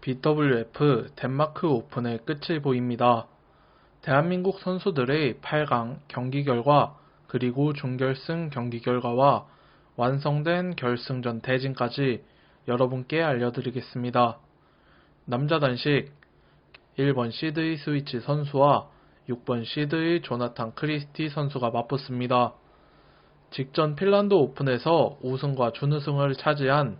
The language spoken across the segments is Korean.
BWF 덴마크 오픈의 끝이 보입니다. 대한민국 선수들의 8강 경기 결과 그리고 준결승 경기 결과와 완성된 결승전 대진까지 여러분께 알려드리겠습니다. 남자 단식 1번 시드의 스위치 선수와 6번 시드의 조나탄 크리스티 선수가 맞붙습니다. 직전 핀란드 오픈에서 우승과 준우승을 차지한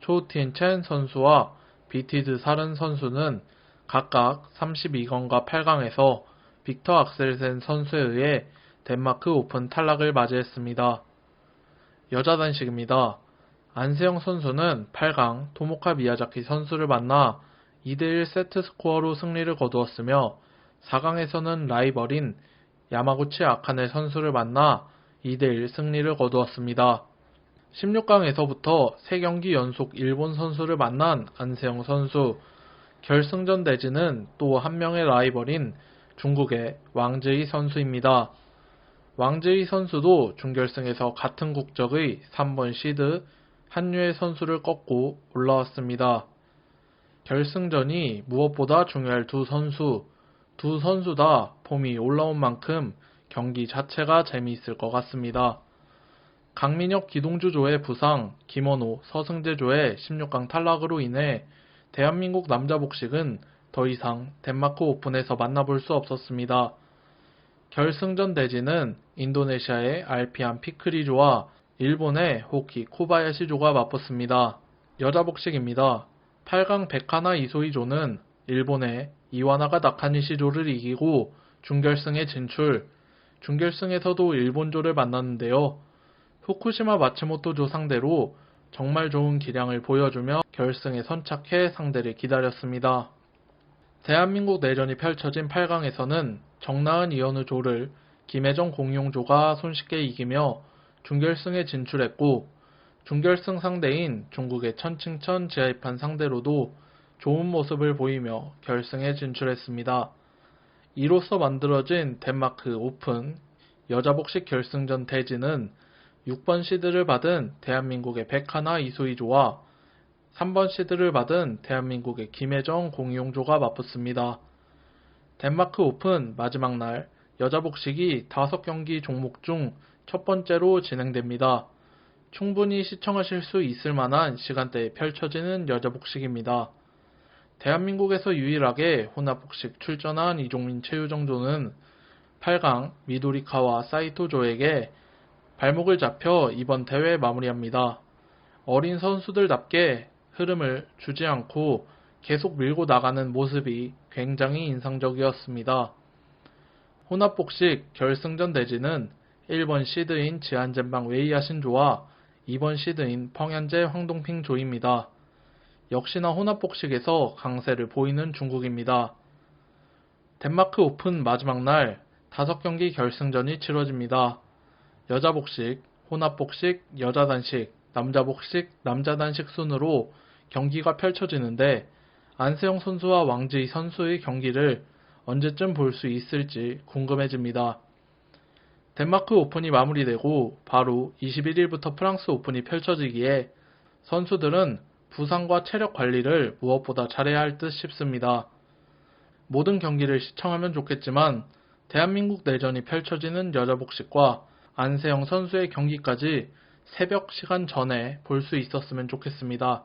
초우틴 첸 선수와 비티드 사른 선수는 각각 32강과 8강에서 빅터 악셀센 선수에 의해 덴마크 오픈 탈락을 맞이했습니다. 여자 단식입니다. 안세영 선수는 8강 토모카 미야자키 선수를 만나 2대1 세트 스코어로 승리를 거두었으며 4강에서는 라이벌인 야마구치 아카네 선수를 만나 2대1 승리를 거두었습니다. 16강에서부터 3경기 연속 일본 선수를 만난 안세영 선수, 결승전 대지는 또한 명의 라이벌인 중국의 왕즈이 선수입니다. 왕즈이 선수도 준결승에서 같은 국적의 3번 시드 한유의 선수를 꺾고 올라왔습니다. 결승전이 무엇보다 중요할 두 선수, 두 선수 다 폼이 올라온 만큼 경기 자체가 재미있을 것 같습니다. 강민혁 기동주조의 부상, 김원호, 서승재조의 16강 탈락으로 인해 대한민국 남자 복식은 더 이상 덴마크 오픈에서 만나볼 수 없었습니다. 결승전 대지는 인도네시아의 알피안 피크리조와 일본의 호키 코바야시조가 맞붙습니다. 여자 복식입니다. 8강 백하나 이소이조는 일본의 이와나가 나카니시조를 이기고 준결승에 진출, 준결승에서도 일본조를 만났는데요. 후쿠시마 마츠모토 조 상대로 정말 좋은 기량을 보여주며 결승에 선착해 상대를 기다렸습니다. 대한민국 내전이 펼쳐진 8강에서는 정나은 이현우 조를 김혜정 공용조가 손쉽게 이기며 준결승에 진출했고 준결승 상대인 중국의 천칭천 지하이판 상대로도 좋은 모습을 보이며 결승에 진출했습니다. 이로써 만들어진 덴마크 오픈 여자 복식 결승전 대진은 6번 시드를 받은 대한민국의 백하나 이소희조와 3번 시드를 받은 대한민국의 김혜정 공용조가 맞붙습니다. 덴마크 오픈 마지막 날 여자 복식이 5경기 종목 중 첫 번째로 진행됩니다. 충분히 시청하실 수 있을 만한 시간대에 펼쳐지는 여자 복식입니다. 대한민국에서 유일하게 혼합 복식 출전한 이종민 최유정조는 8강 미도리카와 사이토조에게 발목을 잡혀 이번 대회 마무리합니다. 어린 선수들답게 흐름을 주지 않고 계속 밀고 나가는 모습이 굉장히 인상적이었습니다. 혼합복식 결승전 대지는 1번 시드인 지한젠방 웨이아신조와 2번 시드인 펑현재 황동핑 조입니다. 역시나 혼합복식에서 강세를 보이는 중국입니다. 덴마크 오픈 마지막 날 5경기 결승전이 치러집니다. 여자 복식, 혼합 복식, 여자 단식, 남자 복식, 남자 단식 순으로 경기가 펼쳐지는데 안세영 선수와 왕지희 선수의 경기를 언제쯤 볼 수 있을지 궁금해집니다. 덴마크 오픈이 마무리되고 바로 21일부터 프랑스 오픈이 펼쳐지기에 선수들은 부상과 체력 관리를 무엇보다 잘해야 할 듯 싶습니다. 모든 경기를 시청하면 좋겠지만 대한민국 내전이 펼쳐지는 여자 복식과 안세영 선수의 경기까지 새벽 시간 전에 볼 수 있었으면 좋겠습니다.